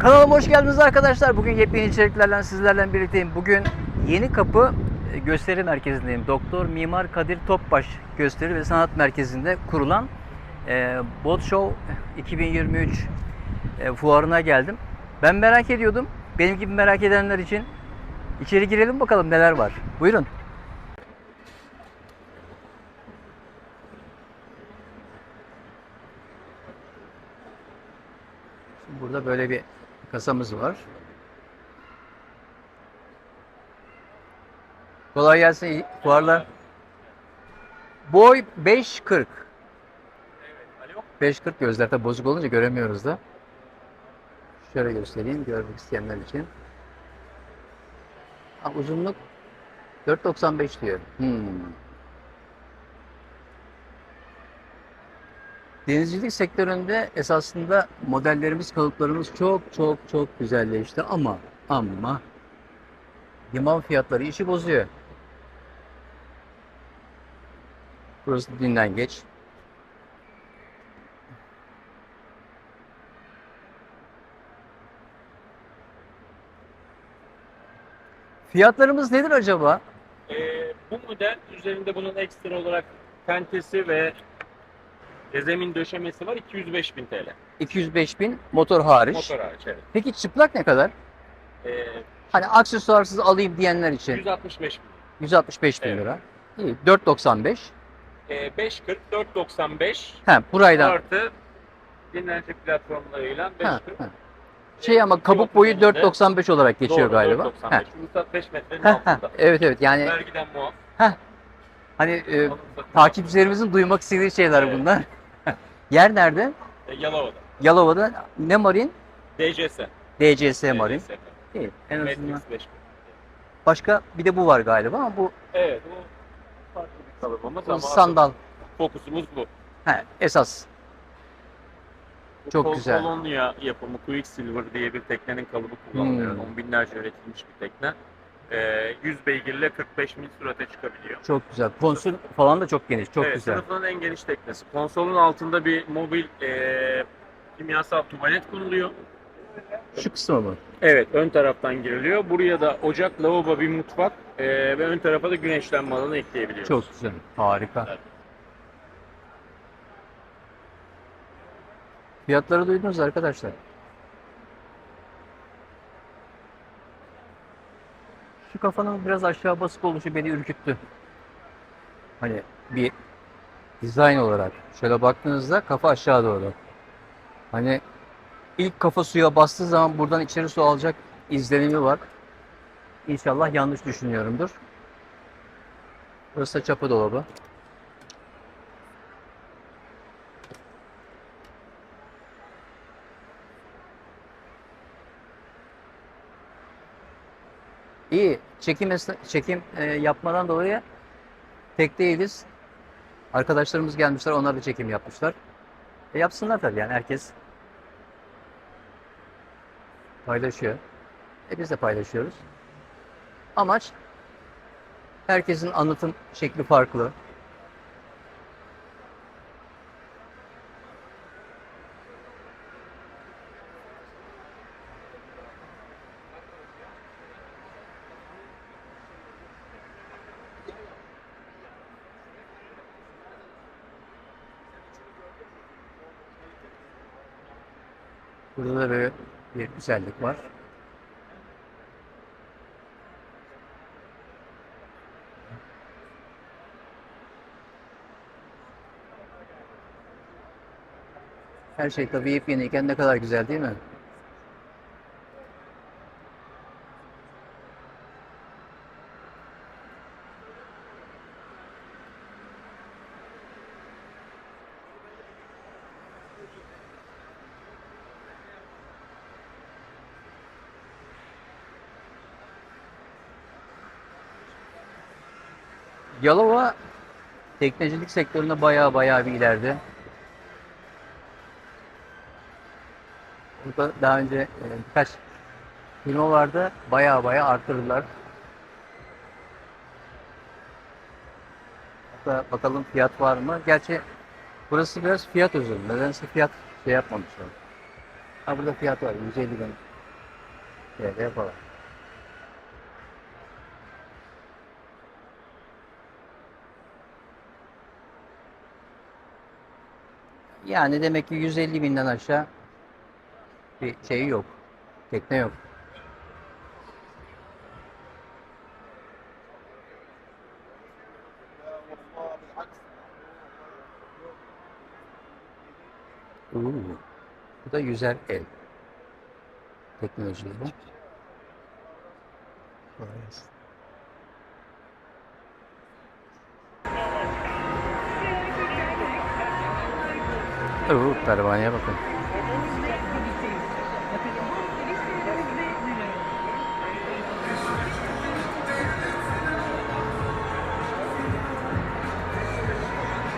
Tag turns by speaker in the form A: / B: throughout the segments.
A: Kanalıma hoş geldiniz arkadaşlar. Bugün yepyeni içeriklerle sizlerle birlikteyim. Bugün Yeni Kapı e, Gösteri Merkezi'ndeyim. Doktor Mimar Kadir Topbaş Gösteri ve Sanat Merkezi'nde kurulan e, Bot Show 2023 e, fuarına geldim. Ben merak ediyordum. Benim gibi merak edenler için içeri girelim bakalım neler var. Buyurun. Burada böyle bir kasamız var. Kolay gelsin. Fuarlar. Boy 5.40. 5.40 gözler tabi bozuk olunca göremiyoruz da. Şöyle göstereyim görmek isteyenler için. Ha, uzunluk 4.95 diyor. Hmm. Denizcilik sektöründe esasında modellerimiz, kalıplarımız çok çok çok güzelleşti ama ama liman fiyatları işi bozuyor. Burası dinden geç. Fiyatlarımız nedir acaba?
B: Ee, bu model üzerinde bunun ekstra olarak tentesi ve e, zemin döşemesi var 205 bin TL.
A: 205 bin motor hariç.
B: Motor hariç evet.
A: Peki çıplak ne kadar?
B: Ee,
A: Hani aksesuarsız alayım diyenler için
B: 165 bin.
A: 165 bin
B: Evet.
A: lira. İyi. 495.
B: Ee, 540, 495
A: He, burayla.
B: artı dinlence platformlarıyla 540.
A: Ha, ha. Şey ama kabuk boyu
B: Yok, önünde.
A: 495 olarak geçiyor
B: Doğru,
A: galiba.
B: 495. Ruhsat 5 metrenin altında.
A: Evet evet yani
B: Vergiden muaf.
A: hani e,
B: alım satım
A: takipçilerimizin duymak istediği şeyler
B: Evet.
A: bunlar. Yer nerede?
B: E, Yalova'da.
A: Yalova'da ne marin?
B: DCS.
A: DCS marin.
B: DCS.
A: İyi. En azından.
B: Matrix 5 bin.
A: Başka bir de bu var galiba ama bu
B: Evet bu farklı bir
A: bu
B: ama
A: sandal.
B: asıl fokusumuz bu.
A: He, esas.
B: Bu
A: Çok
B: Kol-
A: güzel.
B: Colonia yapımı Quicksilver diye bir teknenin kalıbı kullanılıyor.
A: Hmm.
B: On binlerce üretilmiş bir tekne. Ee, 100 beygirle 45 mil sürate çıkabiliyor.
A: Çok güzel. Konsol falan da çok geniş. Çok
B: evet,
A: güzel.
B: Sınıfının en geniş teknesi. Konsolun altında bir mobil ee, kimyasal tuvalet konuluyor.
A: Şu kısmı mı?
B: Evet, ön taraftan giriliyor. Buraya da ocak, lavabo, bir mutfak ee, ve ön tarafa da güneşlenme alanı ekleyebiliyoruz.
A: Çok güzel. Harika.
B: Evet.
A: Fiyatları duydunuz arkadaşlar. Şu kafanın biraz aşağı basık oluşu beni ürküttü. Hani bir dizayn olarak şöyle baktığınızda kafa aşağı doğru. Hani ilk kafa suya bastığı zaman buradan içeri su alacak izlenimi var. İnşallah yanlış düşünüyorumdur. Burası da çapı dolabı. İyi. Çekim çekim e, yapmadan dolayı tek değiliz. Arkadaşlarımız gelmişler, onlar da çekim yapmışlar. E, yapsınlar tabii yani herkes paylaşıyor. E biz de paylaşıyoruz. Amaç herkesin anlatım şekli farklı. Burada da böyle bir güzellik var. Her şey tabii yepyeniyken ne kadar güzel değil mi? Yalova teknecilik sektöründe bayağı bayağı bir ileride. Burada daha önce e, birkaç firma vardı. Bayağı bayağı arttırdılar. Hatta bakalım fiyat var mı? Gerçi burası biraz fiyat özürlü. Nedense fiyat şey yapmamışlar. Ha burada fiyat var. 150 bin. Şöyle yapalım. Yani demek ki 150 binden aşağı bir şey yok. Tekne yok. Oo, bu da yüzer el. Teknolojileri. Oo, pervaneye bakın.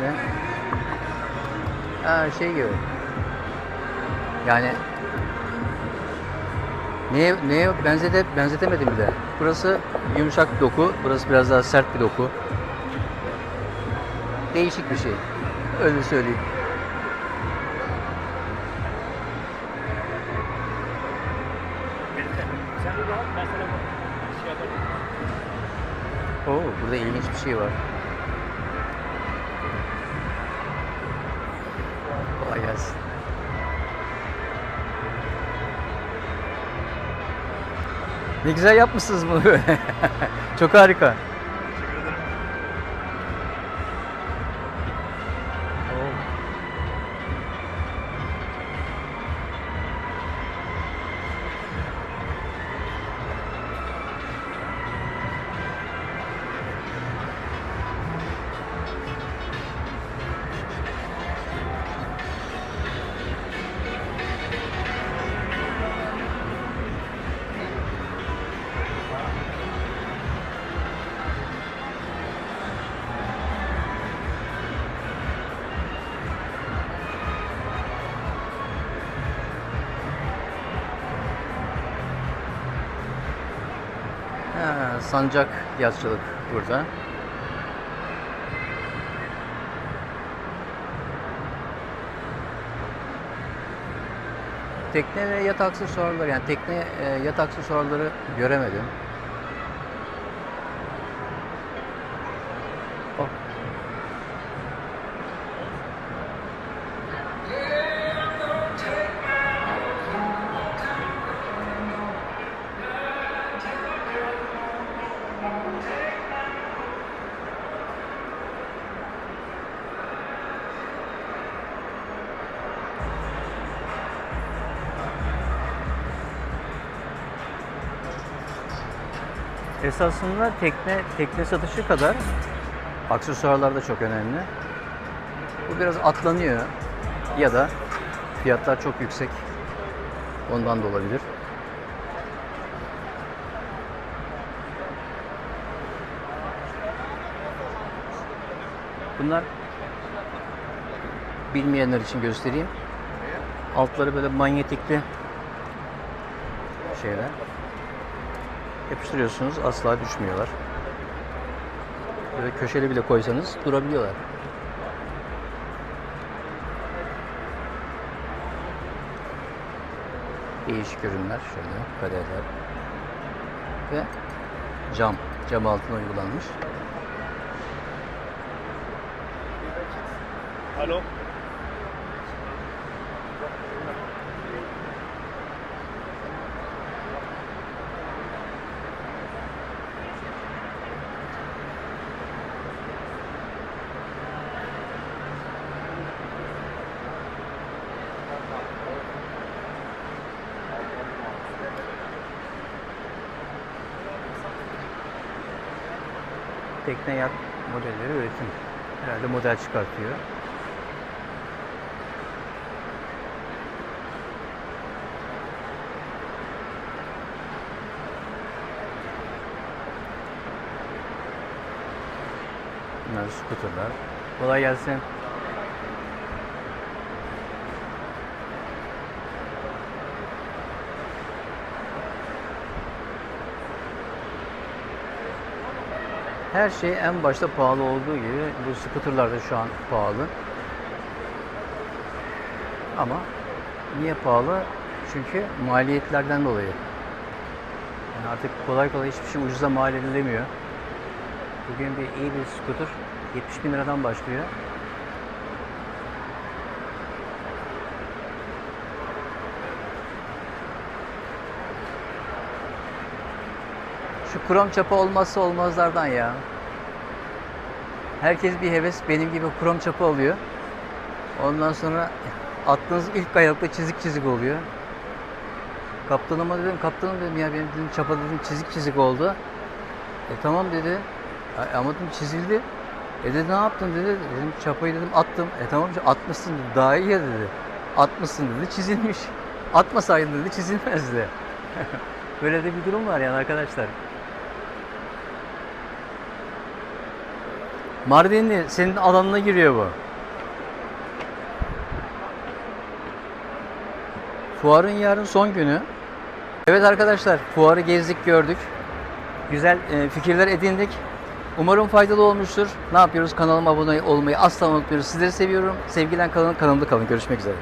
A: Ne? Ha şey gibi. Yani neye neye benzete benzetemedim bile. Burası yumuşak doku, burası biraz daha sert bir doku. Değişik bir şey. Öyle söyleyeyim. Oo, burada ilginç bir şey var. Kolay gelsin. Ne güzel yapmışsınız bunu. Çok harika. Sancak yazıcılık burada. Tekne ve yat aksesuarları yani tekne e, yat aksesuarları göremedim. Esasında tekne tekne satışı kadar aksesuarlar da çok önemli. Bu biraz atlanıyor ya da fiyatlar çok yüksek. Ondan da olabilir. Bunlar bilmeyenler için göstereyim. Altları böyle manyetikli şeyler. Yapıştırıyorsunuz asla düşmüyorlar. Böyle köşeli bile koysanız durabiliyorlar. Değişik ürünler şöyle kadeler ve cam cam altına uygulanmış.
B: Alo.
A: Tekne yat modelleri üretim. Herhalde model çıkartıyor. Bunlar skuterlar. Kolay gelsin. Her şey en başta pahalı olduğu gibi bu skuterlar da şu an pahalı. Ama niye pahalı? Çünkü maliyetlerden dolayı. Yani artık kolay kolay hiçbir şey ucuza mal edilemiyor. Bugün bir iyi bir skuter 70 bin liradan başlıyor. Şu krom çapa olmazsa olmazlardan ya. Herkes bir heves benim gibi krom çapa alıyor. Ondan sonra attığınız ilk kayalıkta çizik çizik oluyor. Kaptanıma dedim, kaptanım dedim ya benim dedim çapa dedim çizik çizik oldu. E tamam dedi. "A- Ama dedim çizildi. E dedi ne yaptın dedi. Dedim çapayı dedim attım. E tamam atmışsın dedi. Daha iyi ya dedi. Atmışsın dedi. Çizilmiş. Atmasaydın dedi çizilmezdi. Böyle de bir durum var yani arkadaşlar. Mardinli senin alanına giriyor bu. Fuarın yarın son günü. Evet arkadaşlar fuarı gezdik gördük. Güzel e, fikirler edindik. Umarım faydalı olmuştur. Ne yapıyoruz? Kanalıma abone olmayı asla unutmuyoruz. Sizleri seviyorum. Sevgilen kalın. Kanalımda kalın. Görüşmek üzere.